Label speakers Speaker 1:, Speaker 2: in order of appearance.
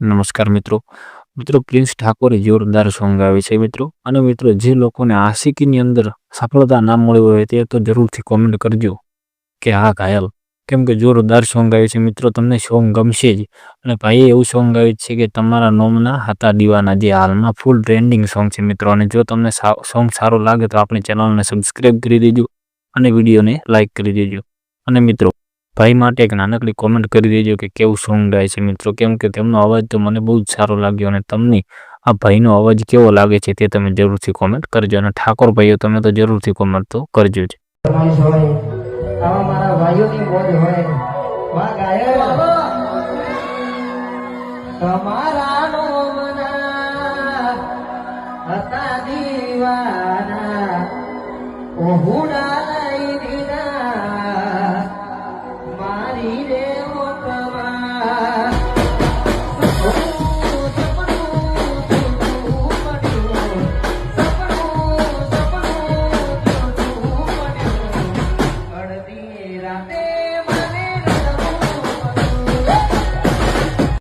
Speaker 1: નમસ્કાર મિત્રો. મિત્રો, પ્રિન્સ ઠાકોરે જોરદાર સોંગ આવે છે મિત્રો. અને મિત્રો, જે લોકોને આશિકીની અંદર સફળતા ના મળી હોય તે તો જરૂરથી કોમેન્ટ કરજો. કે હા, ઘાયલ. કેમ કે જોરદાર સોંગ આવે છે મિત્રો. તમને સોંગ ગમશે જ. અને ભાઈએ એવું સોંગ આવ્યું છે કે તમારા નોમના હતા દીવાના જે હાલમાં ફૂલ ટ્રેન્ડિંગ સોંગ છે મિત્રો. અને જો તમને સોંગ સારું લાગે તો આપણી ચેનલને સબસ્ક્રાઈબ કરી દેજો. અને વિડીયોને લાઇક કરી દેજો. અને મિત્રો ભાઈ માટે એક નાનકડી કોમેન્ટ કરી દેજો કે કેવું સોંગ ગાય છે મિત્રો. કેમ કે તેમનો અવાજ તો મને બહુ જ સારો લાગ્યો અને તમને આ ભાઈનો અવાજ કેવો લાગે છે તે તમે જરૂરથી કોમેન્ટ કરજો અને ઠાકોર ભાઈઓ તમે તો જરૂરથી કોમેન્ટ તો કરજો જ.
Speaker 2: હતા દીવાના. 李一